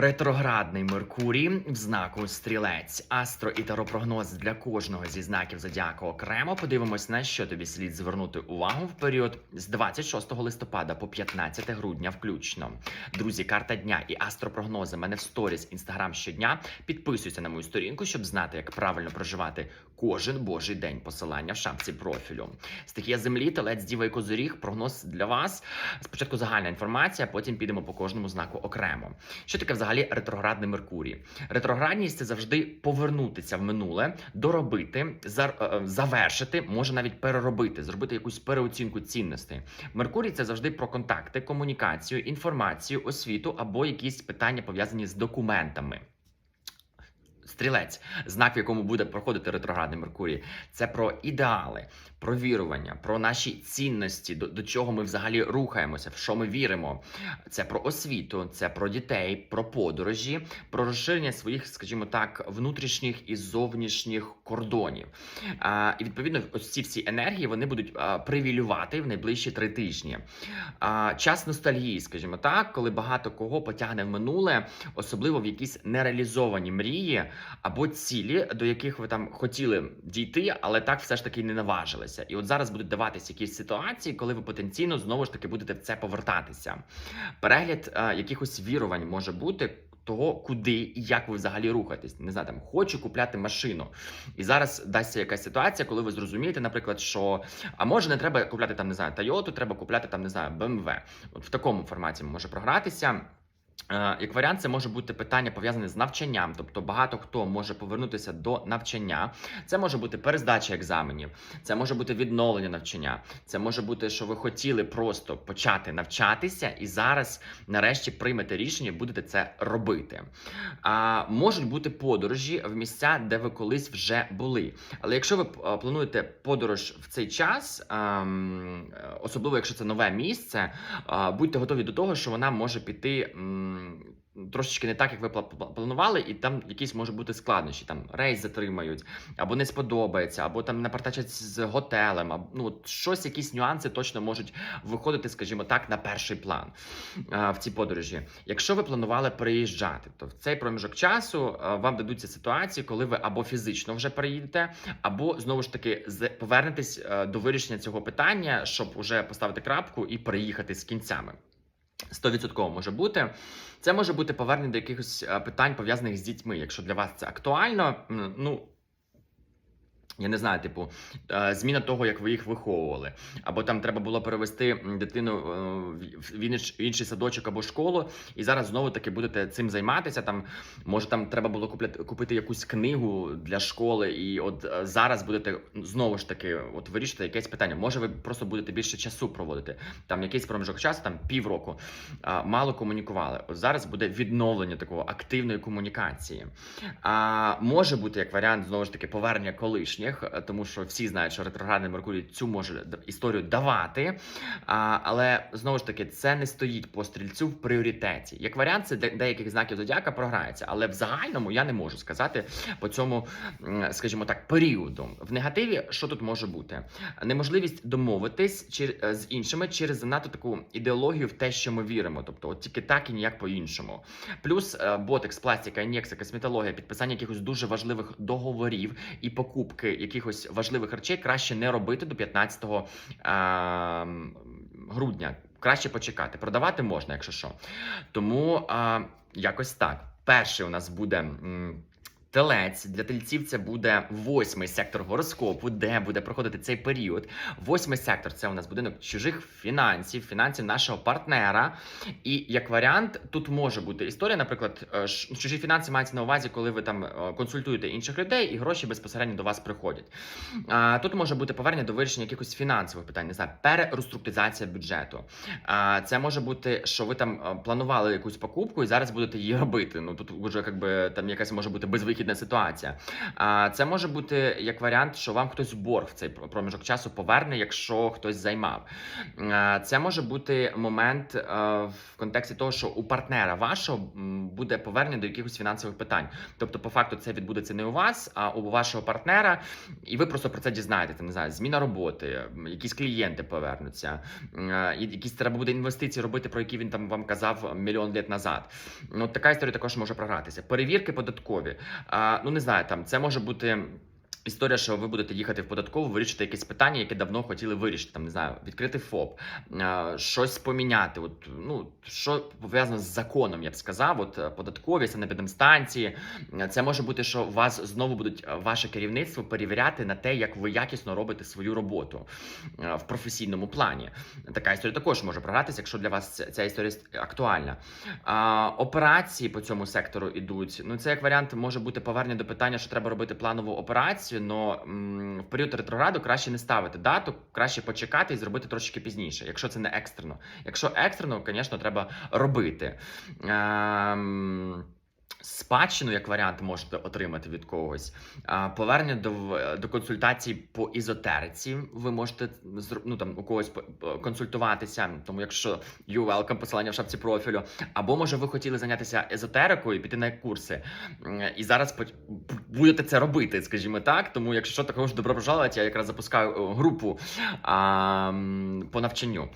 Ретроградний Меркурій в знаку Стрілець. Астро і таропрогноз для кожного зі знаків зодіаку окремо. Подивимось, на що тобі слід звернути увагу в період з 26 листопада по 15 грудня, включно. Друзі, карта дня і астропрогнози мене в сторіс інстаграм щодня. Підписуйся на мою сторінку, щоб знати, як правильно проживати кожен божий день. Посилання в шапці профілю. Стихія землі, телець, діва і козиріг. Прогноз для вас. Спочатку загальна інформація, потім підемо по кожному знаку окремо. Що таке взагалі ретроградний Меркурій? Ретроградність це завжди повернутися в минуле, доробити, зар- е, завершити, може навіть переробити, зробити якусь переоцінку цінностей. Меркурій це завжди про контакти, комунікацію, інформацію, освіту або якісь питання пов'язані з документами. Стрілець, знак, в якому буде проходити ретроградний Меркурій, це про ідеали, про вірування, про наші цінності, до, до чого ми взагалі рухаємося, в що ми віримо. Це про освіту, це про дітей, про подорожі, про розширення своїх, скажімо так, внутрішніх і зовнішніх кордонів. А, і відповідно, ось ці всі енергії вони будуть а, привілювати в найближчі три тижні. А, час ностальгії, скажімо так, коли багато кого потягне в минуле, особливо в якісь нереалізовані мрії або цілі, до яких ви там хотіли дійти, але так все ж таки не наважилися. І от зараз будуть даватися якісь ситуації, коли ви потенційно знову ж таки будете в це повертатися. Перегляд е, якихось вірувань може бути. Того, куди і як ви взагалі рухаєтесь, не знаю, там хочу купляти машину, і зараз дасться якась ситуація, коли ви зрозумієте, наприклад, що а може не треба купляти там, не знаю, Toyota, треба купляти там, не знаю, BMW. От в такому форматі може програтися. Е, Як варіант, це може бути питання пов'язане з навчанням, тобто багато хто може повернутися до навчання. Це може бути перездача екзаменів, це може бути відновлення навчання. Це може бути, що ви хотіли просто почати навчатися, і зараз, нарешті, приймете рішення, будете це робити. А можуть бути подорожі в місця, де ви колись вже були. Але якщо ви е, плануєте подорож в цей час, ем, е, особливо якщо це нове місце, будьте готові до того, що вона може піти. Трошечки не так, як ви пла- пла- планували, і там якісь може бути складнощі. Там рейс затримають, або не сподобається, або там напартачать з готелем, або ну щось, якісь нюанси точно можуть виходити, скажімо так, на перший план а, в цій подорожі. Якщо ви планували переїжджати, то в цей проміжок часу а, вам дадуться ситуації, коли ви або фізично вже переїдете, або знову ж таки повернетесь а, до вирішення цього питання, щоб уже поставити крапку і переїхати з кінцями. 100% може бути. Це може бути повернення до якихось е, питань пов'язаних з дітьми. Якщо для вас це актуально, ну. Я не знаю, типу, е, зміна того, як ви їх виховували, або там треба було перевести дитину е, в- в інш- в інший садочок або школу, і зараз знову таки будете цим займатися. Там може там треба було купити якусь книгу для школи, і от е, зараз будете знову ж таки от вирішити якесь питання. Може, ви просто будете більше часу проводити. Там якийсь проміжок часу, там півроку мало комунікували. От зараз буде відновлення такого активної комунікації. А може бути як варіант знову ж таки повернення колишніх, е, тому що всі знають, що ретроградний Меркурій цю може історію давати. А, але знову ж таки, це не стоїть по стрільцю в пріоритеті. Як варіант, це деяких знаків зодіака програється, але в загальному я не можу сказати по цьому, скажімо так, періоду. В негативі, що тут може бути? Неможливість домовитись е, з іншими через занадто таку ідеологію в те, що ми віримо. Тобто, от тільки так і ніяк по-іншому. Плюс е, ботекс, пластика, ін'єкція, косметологія, підписання якихось дуже важливих договорів і покупки якихось важливих речей краще не робити до 15 а, грудня. Краще почекати. Продавати можна, якщо що. Тому якось так. Перший у нас буде. Телець для тельців це буде восьмий сектор гороскопу, де буде проходити цей період. Восьмий сектор це у нас будинок чужих фінансів, фінансів нашого партнера. І як варіант, тут може бути історія, наприклад, е, чужі фінанси мається на увазі, коли ви там е, консультуєте інших людей, і гроші безпосередньо до вас приходять. Тут може бути повернення до вирішення якихось фінансових питань, не знаю, перереструктуризація бюджету. Це може бути, що ви там е, планували якусь покупку і зараз будете її робити. Ну тут вже якби там якась може бути безвихідна вихідна ситуація. Це може бути як варіант, що вам хтось борг в цей проміжок часу поверне, якщо хтось займав. Це може бути момент е, в контексті того, що у партнера вашого буде повернення до якихось фінансових питань. Тобто, по факту, це відбудеться не у вас, а у вашого партнера, і ви просто про це дізнаєтесь. Там, не знаю, зміна роботи, якісь клієнти повернуться, е, якісь треба буде інвестиції робити, про які він там вам казав мільйон літ назад. Ну, така історія також може програтися. Перевірки податкові. Ну не знаю, там це може бути. Історія, що ви будете їхати в податкову, вирішити якесь питання, яке давно хотіли вирішити. Там не знаю, відкрити ФОП, е, щось поміняти. От ну що пов'язано з законом, я б сказав. От е, податкові, санепідемстанції. Е, Це може бути, що вас знову будуть ваше керівництво перевіряти на те, як ви якісно робите свою роботу в професійному плані. Така історія також може програтися, якщо для вас ця історія актуальна. Операції по цьому сектору ідуть. Ну, це як варіант може бути повернення до питання, що треба робити планову операцію. Але в період ретрограду краще не ставити дату, краще почекати і зробити трошки пізніше, якщо це не екстрено. Якщо екстрено, звісно, треба робити. Спадщину, як варіант, можете отримати від когось. Повернення до, до консультацій по ізотериці. Ви можете ну, там, у когось консультуватися. Тому, якщо you welcome, посилання в шапці профілю. Або може ви хотіли зайнятися езотерикою піти на курси. І зараз будете це робити, скажімо так. Тому, якщо що, також добро пожаловать, я якраз запускаю е, групу а, по навчанню.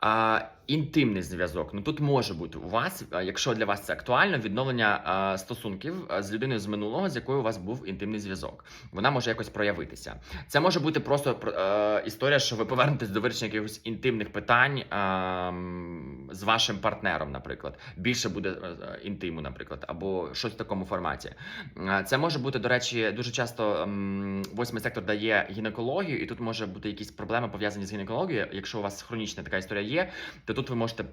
А, інтимний зв'язок. Ну тут може бути у вас, якщо для вас це актуально, відновлення стосунків з людиною з минулого, з якою у вас був інтимний зв'язок. Вона може якось проявитися. Це може бути просто історія, що ви повернетесь до вирішення якихось інтимних питань з вашим партнером, наприклад. Більше буде інтиму, наприклад, або щось в такому форматі. Це може бути, до речі, дуже часто восьмий сектор дає гінекологію, і тут може бути якісь проблеми пов'язані з гінекологією. Якщо у вас хронічна така історія є, то тут ви можете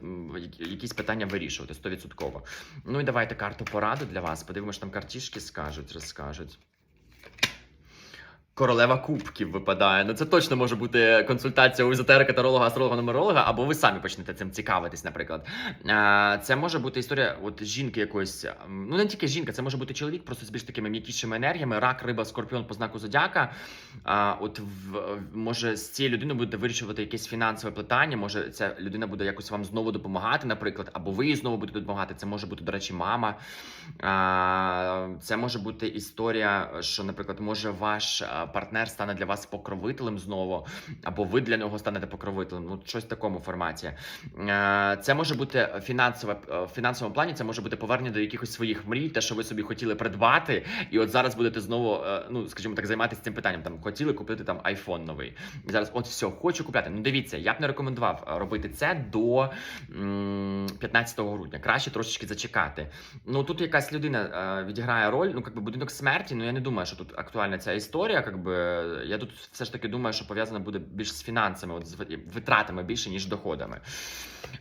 якісь питання вирішувати 100%. Ну і давайте карту поради для вас. Подивимося, що там картішки скажуть, розкажуть. Королева кубків випадає. Ну це точно може бути консультація у езотерика, таролога, астролога, нумеролога, або ви самі почнете цим цікавитись, наприклад. Е, Це може бути історія от жінки якоїсь. Ну не тільки жінка, це може бути чоловік, просто з більш такими м'якішими енергіями. Рак, риба, скорпіон по знаку зодіака. А, от в, може з цією людиною будете вирішувати якесь фінансове питання. Може, ця людина буде якось вам знову допомагати, наприклад, або ви їй знову будете допомагати. Це може бути, до речі, мама. Це може бути історія, що, наприклад, може ваш партнер стане для вас покровителем знову, або ви для нього станете покровителем. Ну, щось в такому форматі. Е, Це може бути фінансове е, в фінансовому плані. Це може бути повернення до якихось своїх мрій, те, що ви собі хотіли придбати, і от зараз будете знову, е, ну скажімо так, займатися цим питанням. Там хотіли купити там айфон новий. І зараз, от все, хочу купляти. Ну дивіться, я б не рекомендував робити це до 15 грудня. Краще трошечки зачекати. Ну тут якась людина відіграє роль. Ну якби будинок смерті. Ну я не думаю, що тут актуальна ця історія. Якби я тут все ж таки думаю, що пов'язана буде більш з фінансами, от з витратами більше ніж доходами.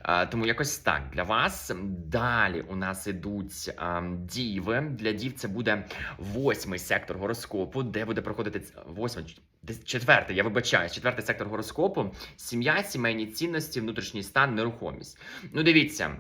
Е, Тому якось так для вас. Далі у нас ідуть ем, діви. Для дів це буде восьмий сектор гороскопу, де буде проходити восьмий, четвертий, я вибачаюсь, четвертий сектор гороскопу. Сім'я, сімейні цінності, внутрішній стан, нерухомість. Ну, дивіться.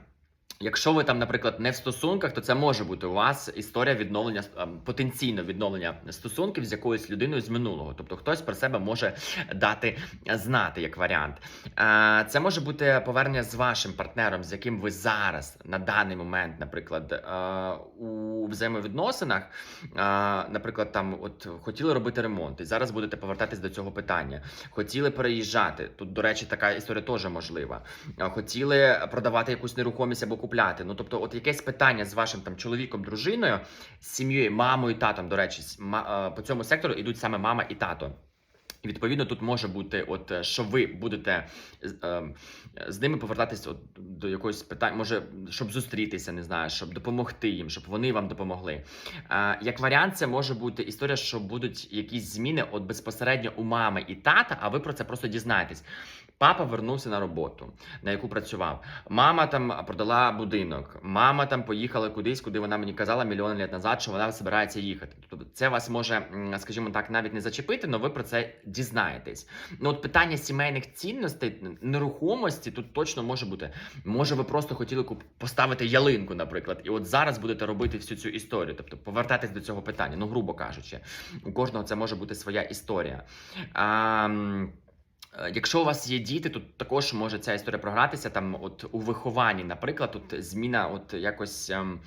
Якщо ви там, наприклад, не в стосунках, то це може бути у вас історія відновлення ем, потенційно відновлення стосунків з якоюсь людиною з минулого. Тобто хтось про себе може дати знати як варіант. Е, Це може бути повернення з вашим партнером, з яким ви зараз на даний момент, наприклад, е, у взаємовідносинах, е, наприклад, там от хотіли робити ремонт, і зараз будете повертатись до цього питання. Хотіли переїжджати. Тут, до речі, така історія теж можлива. Хотіли продавати якусь нерухомість або купляти. Ну тобто, от якесь питання з вашим там чоловіком, дружиною, з сім'єю, мамою, татом. До речі, е, по цьому сектору йдуть саме мама і тато. І відповідно тут може бути, от е, що ви будете ем, з ними повертатись от до якогось питання, може, щоб зустрітися, не знаю, щоб допомогти їм, щоб вони вам допомогли. Е, як варіант, це може бути історія, що будуть якісь зміни от безпосередньо у мами і тата, а ви про це просто дізнаєтесь. Папа вернувся на роботу, на яку працював. Мама там продала будинок. Мама там поїхала кудись, куди вона мені казала мільйон літ назад, що вона збирається їхати. Тобто це вас може, скажімо так, навіть не зачепити, але ви про це дізнаєтесь. Ну, от питання сімейних цінностей, нерухомості тут точно може бути. Може, ви просто хотіли поставити ялинку, наприклад, і от зараз будете робити всю цю історію, тобто повертатись до цього питання, ну, грубо кажучи, у кожного це може бути своя історія. А, Якщо у вас є діти, тут також може ця історія програтися. Там, от у вихованні, наприклад, тут зміна, от якось ем,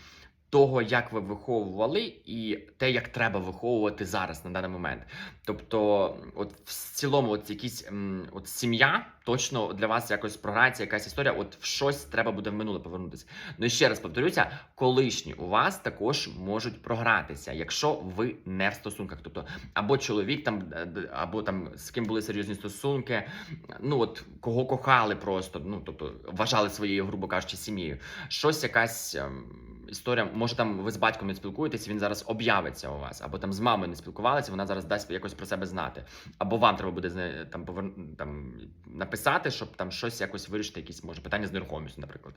того, як ви виховували, і те, як треба виховувати зараз на даний момент. Тобто, от в цілому, от якісь от сім'я точно для вас якось програється якась історія. От в щось треба буде в минуле повернутися. Ну і ще раз повторюся, колишні у вас також можуть програтися, якщо ви не в стосунках. Тобто, або чоловік там, е, або там з ким були серйозні стосунки, ну от кого кохали просто, ну тобто вважали своєю, грубо кажучи, сім'єю. Щось якась. Історія, може, там ви з батьком не спілкуєтесь, він зараз об'явиться у вас, або там з мамою не спілкувалися, вона зараз дасть якось про себе знати. Або вам треба буде там повер... там написати, щоб там щось якось вирішити, якісь може питання з нерухомістю, наприклад.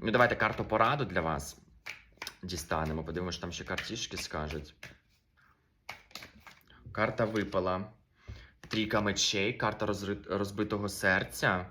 Ну, давайте карту пораду для вас дістанемо. Подивимося, там ще картішки скажуть. Карта випала. Трійка мечей, карта розбитого серця.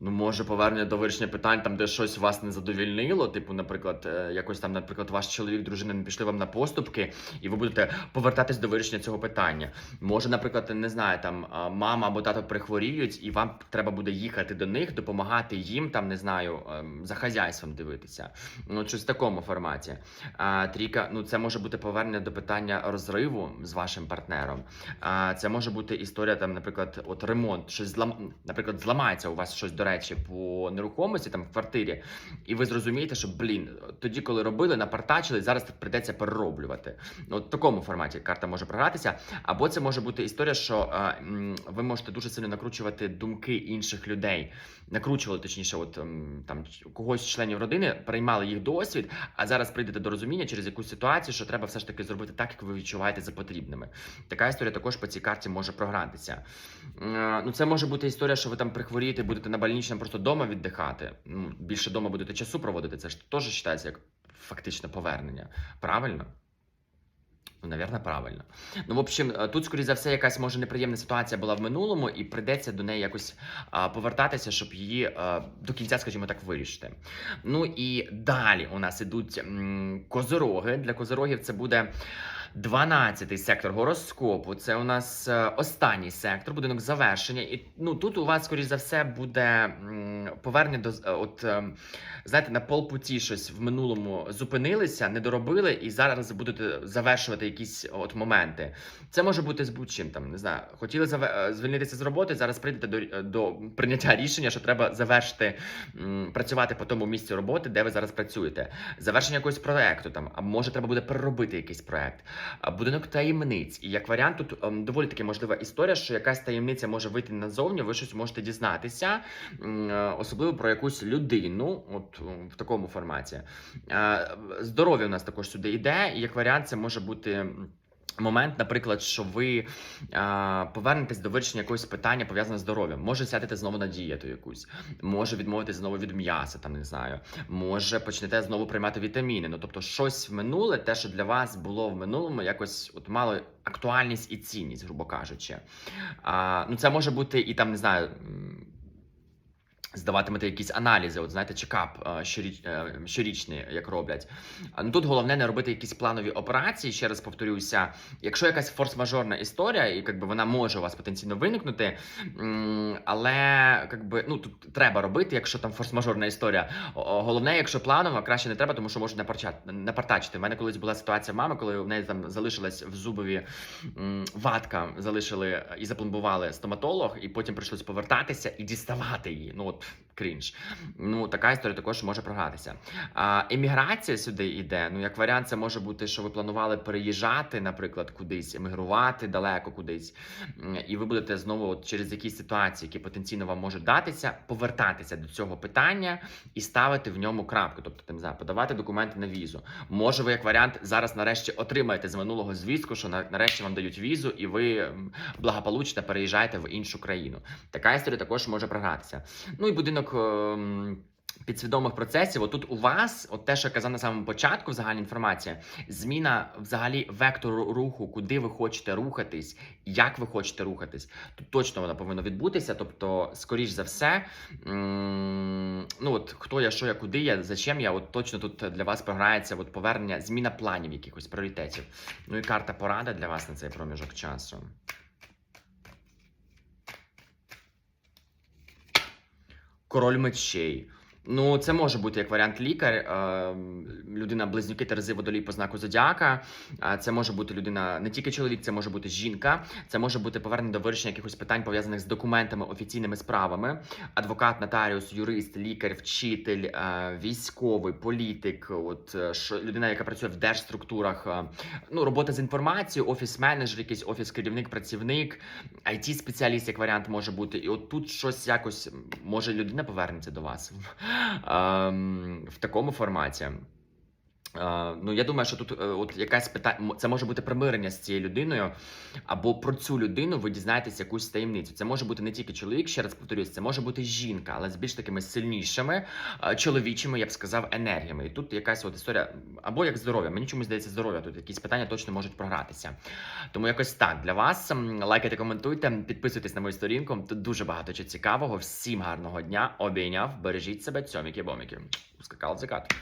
Ну, може, повернення до вирішення питань, там, де щось вас не задовільнило. Типу, наприклад, е, якось там, наприклад, ваш чоловік, дружина не пішли вам на поступки, і ви будете повертатись до вирішення цього питання. Може, наприклад, не знаю, там мама або тато прихворіють, і вам треба буде їхати до них, допомагати їм, там не знаю, ем, за хазяйством дивитися. Ну, щось в такому форматі. А, трійка, ну це може бути повернення до питання розриву з вашим партнером. А, це може бути історія, там, наприклад, от ремонт, щось злам... наприклад, зламається у вас щось, до речі, по нерухомості там в квартирі, і ви зрозумієте, що блін, тоді, коли робили, напартачили, зараз прийдеться перероблювати. Ну, от в такому форматі карта може програтися. Або це може бути історія, що а, ви можете дуже сильно накручувати думки інших людей, накручували точніше, от там когось з членів родини, приймали їх досвід, а зараз прийдете до розуміння через якусь ситуацію, що треба все ж таки зробити так, як ви відчуваєте за потрібними. Така історія також по цій карті може програтися. Е, Ну, це може бути історія, що ви там прихворієте, будете на больничному просто вдома віддихати. Ну, більше вдома будете часу проводити. Це ж теж вважається як фактичне повернення. Правильно? Ну, навірно, правильно. Ну, в общем, е, тут, скоріше за все, якась може неприємна ситуація була в минулому, і прийдеться до неї якось а, повертатися, щоб її а, до кінця, скажімо так, вирішити. Ну і далі у нас ідуть м, козороги. Для козорогів це буде 12-й сектор гороскопу. Це у нас е, останній сектор, будинок завершення. І ну тут у вас, скоріш за все, буде повернення до е, от. Знаєте, на полпуті щось в минулому зупинилися, не доробили, і зараз будете завершувати якісь от моменти. Це може бути з будь-чим там, не знаю, хотіли е, звільнитися з роботи. Зараз прийдете до, е, до прийняття рішення, що треба завершити м, працювати по тому місці роботи, де ви зараз працюєте. Завершення якогось проекту там, а може треба буде переробити якийсь проект. Будинок таємниць. І як варіант, тут ем, доволі таки можлива історія, що якась таємниця може вийти назовні, ви щось можете дізнатися, м, е, особливо про якусь людину, от в такому форматі. Е, Здоров'я у нас також сюди йде, і як варіант, це може бути. Момент, наприклад, що ви а, повернетесь до вирішення якогось питання пов'язане з здоров'ям. Може сядете знову на дієту якусь, може відмовитись знову від м'яса, там не знаю. Може почнете знову приймати вітаміни. Ну тобто, щось в минуле, те, що для вас було в минулому, якось от мало актуальність і цінність, грубо кажучи. А, ну це може бути і там, не знаю. Здаватимете якісь аналізи, от знаєте, чекап е, щоріч, е, щорічний, як роблять. Ну тут головне не робити якісь планові операції. Ще раз повторюся, якщо якась форс-мажорна історія, і якби вона може у вас потенційно виникнути, але якби, ну тут треба робити, якщо там форс-мажорна історія. Головне, якщо планово, краще не треба, тому що можуть напарчати- напартачити. У мене колись була ситуація мами, коли в неї там залишилась в зубові ватка, залишили і запломбували стоматолог, і потім прийшлось повертатися і діставати її. Ну от крінж. Ну така історія також може програтися. А, еміграція сюди йде. Ну, як варіант, це може бути, що ви планували переїжджати, наприклад, кудись, емігрувати далеко кудись, і ви будете знову от, через якісь ситуації, які потенційно вам можуть датися, повертатися до цього питання і ставити в ньому крапку. Тобто, не знаю, подавати документи на візу. Може, ви як варіант зараз нарешті отримаєте з минулого звістку, що нарешті вам дають візу, і ви благополучно переїжджаєте в іншу країну. Така історія також може програтися. Ну і будинок. ем, підсвідомих процесів. Отут у вас, от те, що я казав на самому початку, загальна інформація, зміна взагалі вектору руху, куди ви хочете рухатись, як ви хочете рухатись. Тут точно воно повинно відбутися. Тобто, скоріш за все, ну от хто я, що я, куди я, зачем я, от точно тут для вас програється от повернення, зміна планів якихось пріоритетів. Ну і карта порада для вас на цей проміжок часу. Король мечей. Ну, це може бути як варіант лікар, е, людина близнюки Терези водолій по знаку зодіака. Це може бути людина не тільки чоловік, це може бути жінка. Це може бути повернення до вирішення якихось питань пов'язаних з документами, офіційними справами. Адвокат, нотаріус, юрист, лікар, вчитель, е, військовий, політик. От е, людина, яка працює в держструктурах. Ну, робота з інформацією, офіс-менеджер, якийсь офіс керівник, працівник, it спеціаліст як варіант може бути. І от тут щось якось може людина повернеться до вас в такому форматі. Е, ну, я думаю, що тут е, от якась питання, це може бути примирення з цією людиною, або про цю людину ви дізнаєтесь якусь таємницю. Це може бути не тільки чоловік, ще раз повторюсь, це може бути жінка, але з більш такими сильнішими, е, чоловічими, я б сказав, енергіями. І тут якась от історія, або як здоров'я. Мені чомусь здається, здоров'я. Тут якісь питання точно можуть програтися. Тому якось так для вас. Лайкайте, коментуйте, підписуйтесь на мою сторінку. Тут дуже багато чого цікавого. Всім гарного дня. Обійняв, бережіть себе, цьоміки-боміки. Ускакав закат.